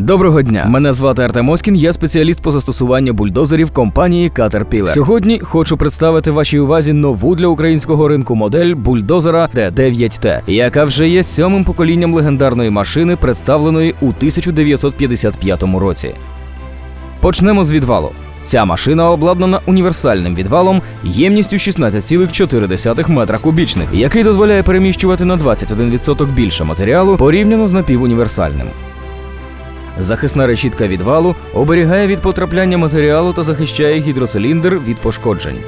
Доброго дня! Мене звати Артем Оскін, я спеціаліст по застосуванню бульдозерів компанії Caterpillar. Сьогодні хочу представити вашій увазі нову для українського ринку модель бульдозера Т9Т, яка вже є сьомим поколінням легендарної машини, представленої у 1955 році. Почнемо з відвалу. Ця машина обладнана універсальним відвалом ємністю 16,4 метра кубічних, який дозволяє переміщувати на 21% більше матеріалу порівняно з напівуніверсальним. Захисна решітка відвалу оберігає від потрапляння матеріалу та захищає гідроциліндр від пошкоджень.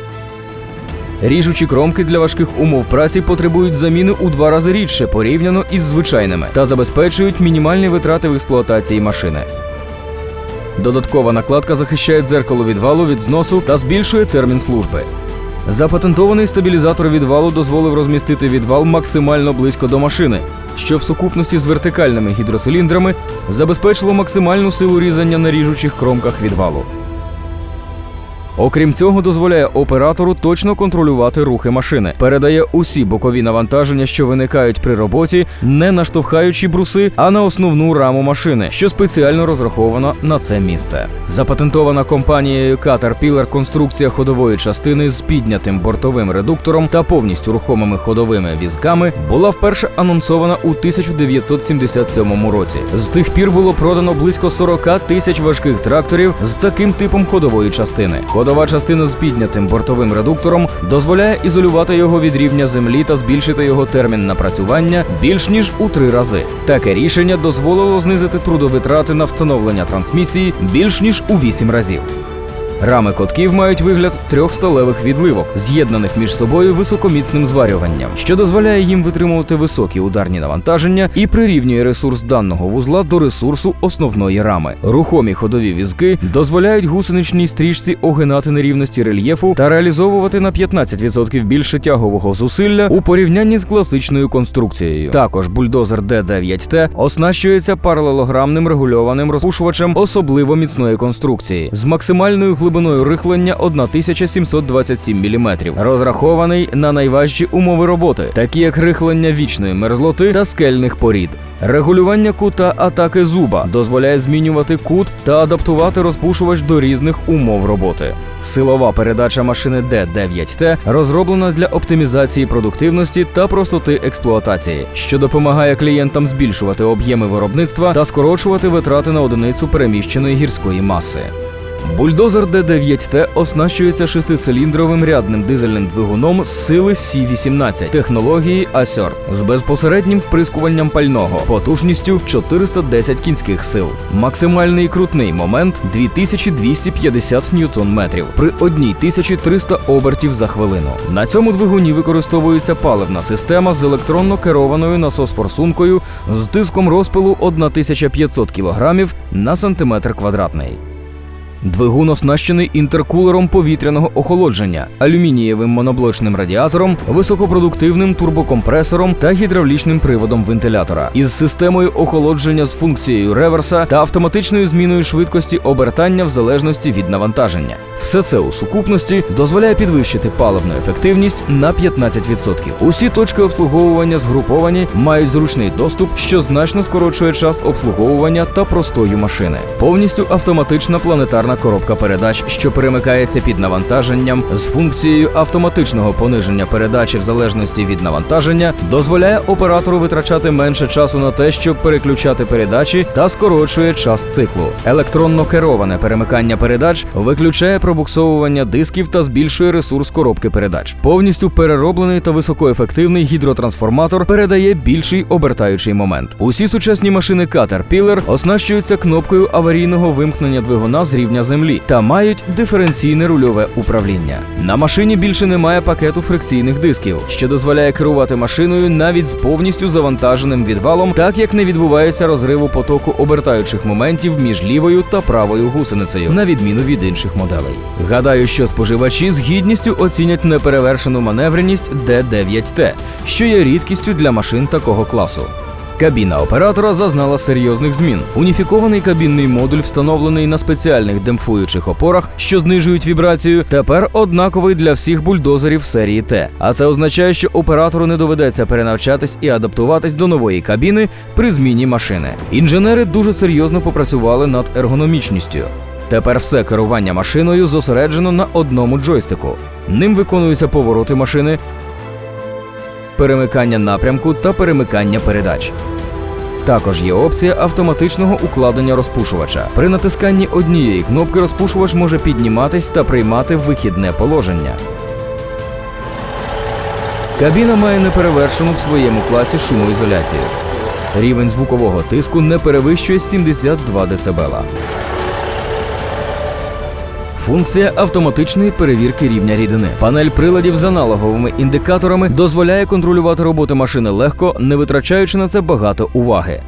Ріжучі кромки для важких умов праці потребують заміни у два рази рідше порівняно із звичайними та забезпечують мінімальні витрати в експлуатації машини. Додаткова накладка захищає дзеркало відвалу від зносу та збільшує термін служби. Запатентований стабілізатор відвалу дозволив розмістити відвал максимально близько до машини, що в сукупності з вертикальними гідроциліндрами забезпечило максимальну силу різання на ріжучих кромках відвалу. Окрім цього, дозволяє оператору точно контролювати рухи машини, передає усі бокові навантаження, що виникають при роботі, не наштовхаючи бруси, а на основну раму машини, що спеціально розрахована на це місце. Запатентована компанією Caterpillar конструкція ходової частини з піднятим бортовим редуктором та повністю рухомими ходовими візками була вперше анонсована у 1977 році. З тих пір було продано близько 40 тисяч важких тракторів з таким типом ходової частини. Ходова частина з піднятим бортовим редуктором дозволяє ізолювати його від рівня землі та збільшити його термін напрацювання більш ніж у три рази. Таке рішення дозволило знизити трудовитрати на встановлення трансмісії більш ніж у вісім разів. Рами котків мають вигляд трьох сталевих відливок, з'єднаних між собою високоміцним зварюванням, що дозволяє їм витримувати високі ударні навантаження і прирівнює ресурс даного вузла до ресурсу основної рами. Рухомі ходові візки дозволяють гусеничній стрічці огинати нерівності рельєфу та реалізовувати на 15% більше тягового зусилля у порівнянні з класичною конструкцією. Також бульдозер D9T оснащується паралелограмним регульованим розпушувачем особливо міцної конструкції з максимальною глибиною рихлення 1727 мм, розрахований на найважчі умови роботи, такі як рихлення вічної мерзлоти та скельних порід. Регулювання кута атаки зуба дозволяє змінювати кут та адаптувати розпушувач до різних умов роботи. Силова передача машини D9T розроблена для оптимізації продуктивності та простоти експлуатації, що допомагає клієнтам збільшувати об'єми виробництва та скорочувати витрати на одиницю переміщеної гірської маси. Бульдозер D9T оснащується шестициліндровим рядним дизельним двигуном з сили Сі-18 технології Асьор з безпосереднім вприскуванням пального потужністю 410 кінських сил. Максимальний крутний момент 2250 ньютон-метрів при 1300 обертів за хвилину. На цьому двигуні використовується паливна система з електронно керованою насос-форсункою з тиском розпилу 1500 кг на сантиметр квадратний. Двигун оснащений інтеркулером повітряного охолодження, алюмінієвим моноблочним радіатором, високопродуктивним турбокомпресором та гідравлічним приводом вентилятора із системою охолодження з функцією реверса та автоматичною зміною швидкості обертання в залежності від навантаження. Все це у сукупності дозволяє підвищити паливну ефективність на 15%. Усі точки обслуговування згруповані, мають зручний доступ, що значно скорочує час обслуговування та простою машини. Повністю автоматична планетарна коробка передач, що перемикається під навантаженням з функцією автоматичного пониження передачі в залежності від навантаження, дозволяє оператору витрачати менше часу на те, щоб переключати передачі та скорочує час циклу. Електронно кероване перемикання передач виключає пробуксовування дисків та збільшує ресурс коробки передач. Повністю перероблений та високоефективний гідротрансформатор передає більший обертаючий момент. Усі сучасні машини Caterpillar оснащуються кнопкою аварійного вимкнення двигуна з рівня землі та мають диференційне рульове управління. На машині більше немає пакету фрикційних дисків, що дозволяє керувати машиною навіть з повністю завантаженим відвалом, так як не відбувається розриву потоку обертаючих моментів між лівою та правою гусеницею, на відміну від інших моделей. Гадаю, що споживачі з гідністю оцінять неперевершену маневреність D9T, що є рідкістю для машин такого класу. Кабіна оператора зазнала серйозних змін. Уніфікований кабінний модуль, встановлений на спеціальних демпфуючих опорах, що знижують вібрацію, тепер однаковий для всіх бульдозерів серії Т. А це означає, що оператору не доведеться перенавчатись і адаптуватись до нової кабіни при зміні машини. Інженери дуже серйозно попрацювали над ергономічністю. Тепер все керування машиною зосереджено на одному джойстику. Ним виконуються повороти машини, перемикання напрямку та перемикання передач. Також є опція автоматичного укладення розпушувача. При натисканні однієї кнопки розпушувач може підніматись та приймати вихідне положення. Кабіна має неперевершену в своєму класі шумоізоляцію. Рівень звукового тиску не перевищує 72 дБ. Функція автоматичної перевірки рівня рідини. Панель приладів з аналоговими індикаторами дозволяє контролювати роботи машини легко, не витрачаючи на це багато уваги.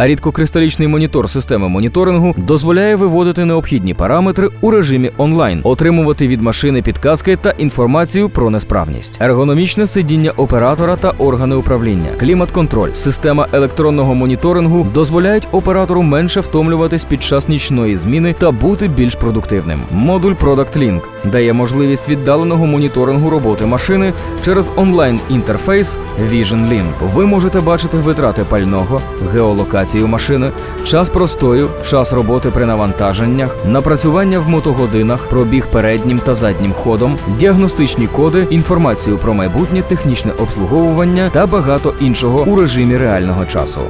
А рідкокристалічний монітор системи моніторингу дозволяє виводити необхідні параметри у режимі онлайн, отримувати від машини підказки та інформацію про несправність, ергономічне сидіння оператора та органи управління, клімат-контроль, система електронного моніторингу дозволяють оператору менше втомлюватись під час нічної зміни та бути більш продуктивним. Модуль Product Link дає можливість віддаленого моніторингу роботи машини через онлайн інтерфейс Vision Link. Ви можете бачити витрати пального, геолокацію машини, час простою, час роботи при навантаженнях, напрацювання в мотогодинах, пробіг переднім та заднім ходом, діагностичні коди, інформацію про майбутнє технічне обслуговування та багато іншого у режимі реального часу.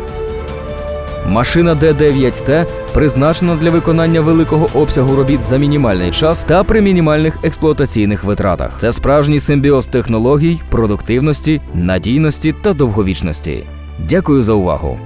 Машина D9T призначена для виконання великого обсягу робіт за мінімальний час та при мінімальних експлуатаційних витратах. Це справжній симбіоз технологій, продуктивності, надійності та довговічності. Дякую за увагу.